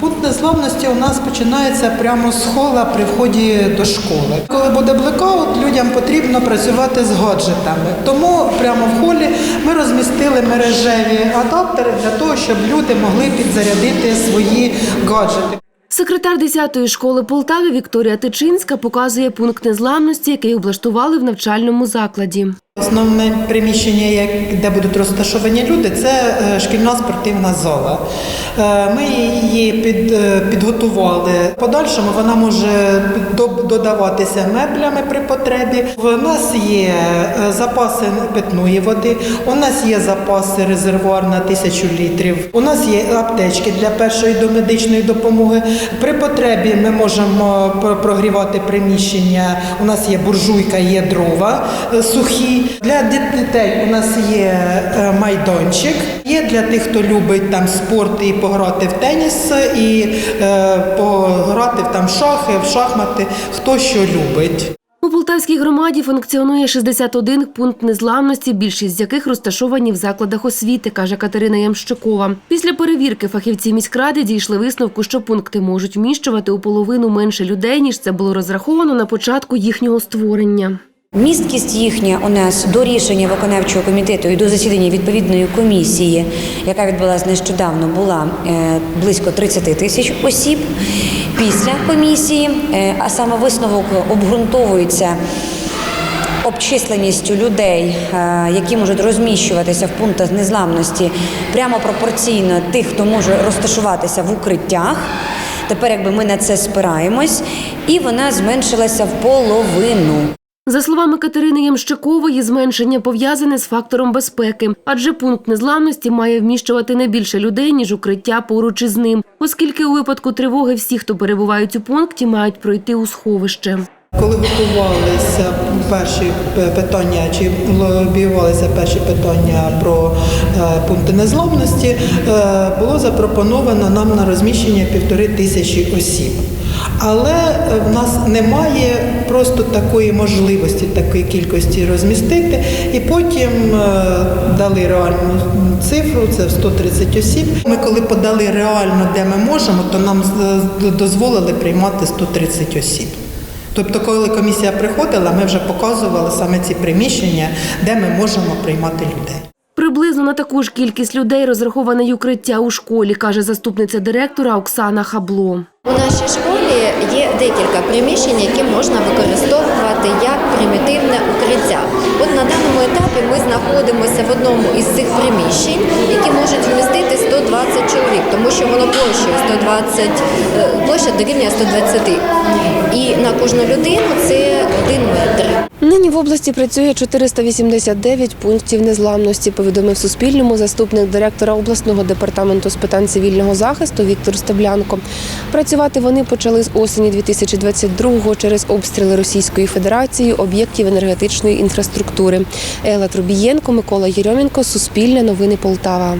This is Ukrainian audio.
Пункт незламності у нас починається прямо з хола при вході до школи. Коли буде блекаут, людям потрібно працювати з гаджетами. Тому прямо в холі ми розмістили мережеві адаптери для того, щоб люди могли підзарядити свої гаджети. Секретар 10-ї школи Полтави Вікторія Тичинська показує пункт незламності, який облаштували в навчальному закладі. Основне приміщення, де будуть розташовані люди, це е, шкільна спортивна зала. Е, Ми її під, е, підготували. В подальшому вона може додаватися меблями при потребі. В нас є запаси питної води, у нас є запаси резервуар на тисячу літрів. У нас є аптечки для першої домедичної допомоги. При потребі ми можемо прогрівати приміщення. У нас є буржуйка, є дрова сухі. Для дітей у нас є е, майданчик. Є для тих, хто любить там спорт і пограти в теніс, і е, пограти в шахи, в шахмати, хто що любить. У Полтавській громаді функціонує 61 пункт незламності, більшість з яких розташовані в закладах освіти, каже Катерина Ямщикова. Після перевірки фахівці міськради дійшли висновку, що пункти можуть вміщувати у половину менше людей, ніж це було розраховано на початку їхнього створення. Місткість їхня у нас до рішення виконавчого комітету і до засідання відповідної комісії, яка відбулася нещодавно, була е, близько 30 тисяч осіб. Після комісії, е, а саме висновок обґрунтовується обчисленістю людей, е, які можуть розміщуватися в пунктах незламності, прямо пропорційно тих, хто може розташуватися в укриттях. Тепер якби ми на це спираємось, і вона зменшилася в половину. За словами Катерини Ямщикової, зменшення пов'язане з фактором безпеки, адже пункт незламності має вміщувати не більше людей, ніж укриття поруч із ним, оскільки у випадку тривоги всі, хто перебувають у пункті, мають пройти у сховище. Коли готувалися перші питання, чи лобіювалися перші питання про е, пункти незламності, е, було запропоновано нам на розміщення півтори тисячі осіб. Але е, в нас немає просто такої можливості, такої кількості розмістити. І потім е, дали реальну цифру, це в 130 осіб. Ми коли подали реально, де ми можемо, то нам дозволили приймати 130 осіб. Тобто, коли комісія приходила, ми вже показували саме ці приміщення, де ми можемо приймати людей. Приблизно на таку ж кількість людей розраховане й укриття у школі, каже заступниця директора Оксана Хабло. У нашій школі є декілька приміщень, які можна використовувати як примітивне укриття. От на даному етапі ми знаходимося в одному із цих приміщень, які можуть площею 120, е, площа дорівнює 120. І на кожну людину це один метр. Нині в області працює 489 пунктів незламності, повідомив Суспільному заступник директора обласного департаменту з питань цивільного захисту Віктор Стеблянко. Працювати вони почали з осені 2022-го через обстріли Російської Федерації об'єктів енергетичної інфраструктури. Елла Трубієнко, Микола Єрьомінко, Суспільне новини Полтава.